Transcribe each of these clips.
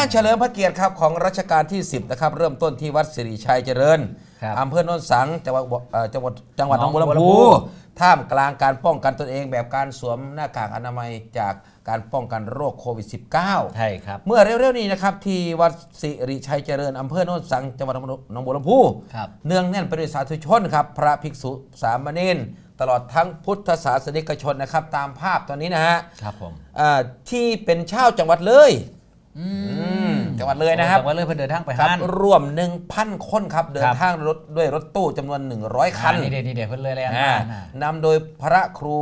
งานเฉลิมพระเกียรติครับของรัชกาลที่ 10นะครับเริ่มต้นที่วัดสิริชัยเจริญครับอำเภอโนนสังจังหวัดเอ่อจังหวัดจังหวัดหนองบัวหนองบัวลำลำพู พูท่ามกลางการป้องกันตนเองแบบการสวมหน้ากากอนามัยจากการป้องกันโรคโควิด -19 ใช่ครับ เมื่อเร็วๆนี้นะครับที่วัดสิริชัยเจริญอำเภอโนนสังจังหวัดหนองบัวลำพูครับ เนืองแน่นไปด้วยสาธุชนครับพระภิกษุสามเณรตลอดทั้งพุทธศาสนิกชนนะครับตามภาพตอนนี้นะฮะ ครับผม อ่าที่เป็นชาวจังหวัดเลยม จังหวัดเลยนะครับจังหวัดเลยเพิ่นเดินทางไปครับฮั่นร่วม 1,000 คนครับ เดินทางรถด้วยรถตู้จำนวน 100 คันนี่เด็ดนี่เด็ดเพิ่นเลยเลยอ่าอ่านำโดยพระครู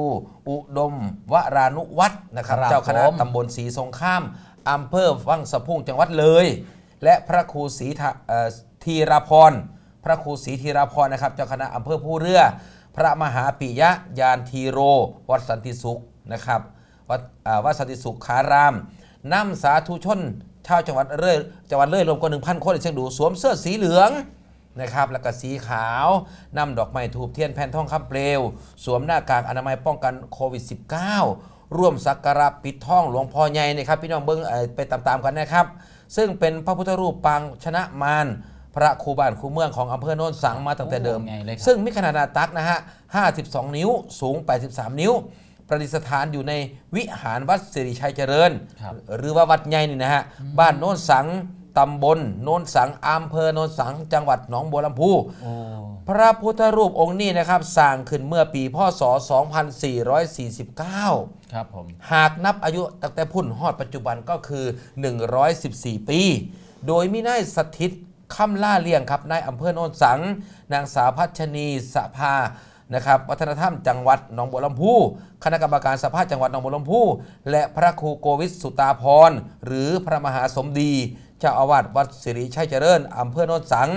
อุดมวรานุวัฒน์นะครับ ครับเจ้าคณะผม ตำบลศรีสงครามอำเภอวังสะพุงจังหวัดเลย และพระครูศรีทะเอ่อธีราพรพระครูศรีธีราพรนะครับ เจ้าคณะอำเภอผู้เรือ พระมหาปิยะยานทีโร วัดสันติสุขนะครับวัดอ่าวัดสันติสุขคารามนำสาธุชน ชาวจังหวัดเลยจังหวัดเลยรวมกว่า1,000คนเชียงดูสวมเสื้อสีเหลืองนะครับแล้วก็สีขาวนำดอกไม้ถูกเทียนแผ่นทองคำเปลว สวมหน้ากากอนามัยป้องกันโควิด -19 ร่วมสักการะปิดทองหลวงพ่อใหญ่นะครับพี่น้องเบิ้งเอ่อไปตามๆกันนะครับ ซึ่งเป็นพระพุทธรูปปางชนะมารพระครูบ้านครูเมืองของอำเภอโนนสังมาตั้งแต่เดิมโอ้ใหญ่เลยครับซึ่งมีขนาดหน้าตักนะฮะ 52 นิ้วสูง 83 นิ้ว ประดิษฐานอยู่ในวิหารวัดสิริชัยเจริญ ครับ หรือว่าวัดใหญ่นี่นะฮะ บ้านโน้นสังตำบลโน้นสังอำเภอโน้นสังจังหวัดหนองบัวลำพู โอ้ พระพุทธรูปองค์นี้นะครับสร้างขึ้นเมื่อปีพศ 2449 ครับผม หากนับอายุตั้งแต่พุ่นฮอดปัจจุบันก็คือ 114 ปี โดยมีนายสถิตคำล่าเลี่ยงครับนายอำเภอโนนสัง นางสาวพัชนีสภา นะครับวัฒนธรรมจังหวัดหนองบัวลำพูคณะกรรมการสภาจังหวัดหนองบัวลำพูและพระครูโกวิทสุตาพรหรือพระมหาสมดี เจ้าอาวาสวัดสิริชัยเจริญอำเภอโนนสัง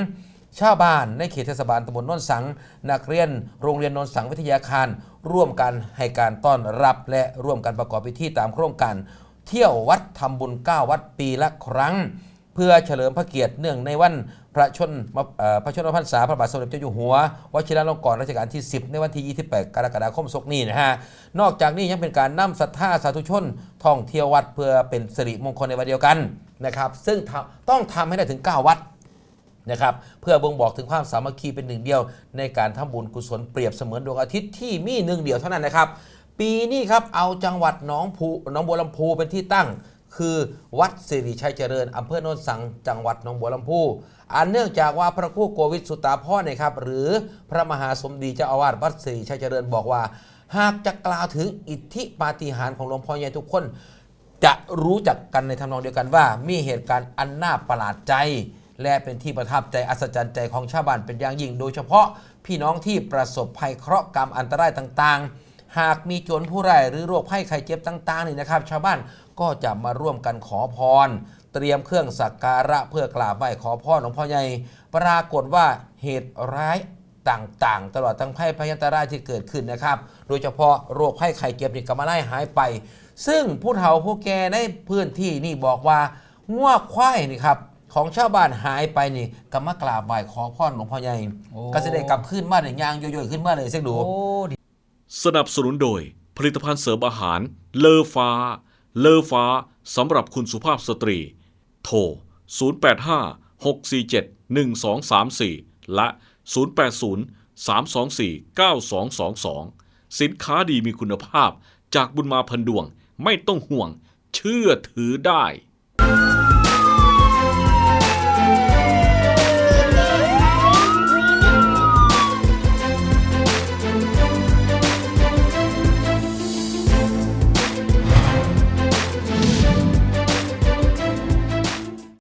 ชาวบ้านในเขตเทศบาลตำบลโนนสัง นักเรียนโรงเรียนโนนสังวิทยาคาร ร่วมกันให้การต้อนรับและร่วมกันประกอบพิธีตามโครงการเที่ยววัดทำบุญ9วัดปีละครั้ง เพื่อเฉลิมพระเกียรติเนื่องในวันพระชนมพระชนมพรรษาพระบาทสมเด็จเจ้าอยู่หัววชิรลงกรณรัชกาลที่ 10 ในวันที่ 28 กรกฎาคมศกนี้นะฮะนอกจากนี้ยังเป็นการนำศรัทธาสาธุชน ท่องเที่ยววัดเพื่อเป็นสิริมงคลในวันเดียวกันนะครับ ซึ่งต้องทำให้ได้ถึง 9 วัดนะครับเพื่อบ่งบอกถึงความสามัคคีเป็นหนึ่งเดียว ในการทำบุญกุศลเปรียบเสมือนดวงอาทิตย์ที่มีหนึ่งเดียวเท่านั้นนะครับ ปีนี้ครับเอาจังหวัดหนองผูหนองบัวลำพูเป็นที่ตั้ง คือวัดสิริชัยเจริญอำเภอโนนสังจังหวัดหนองบัวลำพูอันเนื่องจากว่าพระครูโกวิทสุตาพ่อเนี่ยครับหรือพระมหาสมดีเจ้าอาวาสวัดสิริชัยเจริญบอกว่า หากจะกล่าวถึงอิทธิปาฏิหาริย์ของหลวงพ่อใหญ่ทุกคน จะรู้จักกันในทำนองเดียวกันว่า มีเหตุการณ์อันน่าประหลาดใจ และเป็นที่ประทับใจอัศจรรย์ใจของชาวบ้านเป็นอย่างยิ่ง โดยเฉพาะพี่น้องที่ประสบภัยเคราะห์กรรมอันตรายต่างๆหากมีโจรผู้ร้ายหรือโรคภัยไข้เจ็บต่างๆนี่นะครับ ชาวบ้าน ก็จะมาร่วมกันขอพร เตรียมเครื่องสักการะเพื่อกราบไหว้ขอพรหลวงพ่อใหญ่ปรากฏว่าเหตุร้ายต่างๆ ตลอดทั้งภัยพยันตรายที่เกิดขึ้นนะครับ โดยเฉพาะโรคไข้ไข้เจ็บนี่ก็มาไล่หายไป ซึ่งผู้เฒ่าผู้แก่ในพื้นที่นี่บอกว่าง่วควายนี่ครับของชาวบ้านหายไปนี่ก็มากราบไหว้ขอพรหลวงพ่อใหญ่โอ้ก็จะได้กลับขึ้นมาเนี่ยยางโยยๆขึ้นมาเลยเสียดูโอ้ดีสนับสนุนโดยผลิตภัณฑ์เสริมอาหารเลอฟ้า เลอฟ้าสำหรับคุณสุภาพสตรี โทร 085 647 1234 และ 080 324 9222 สินค้าดีมีคุณภาพจากบุญมาพันดวงไม่ต้องห่วง เชื่อถือได้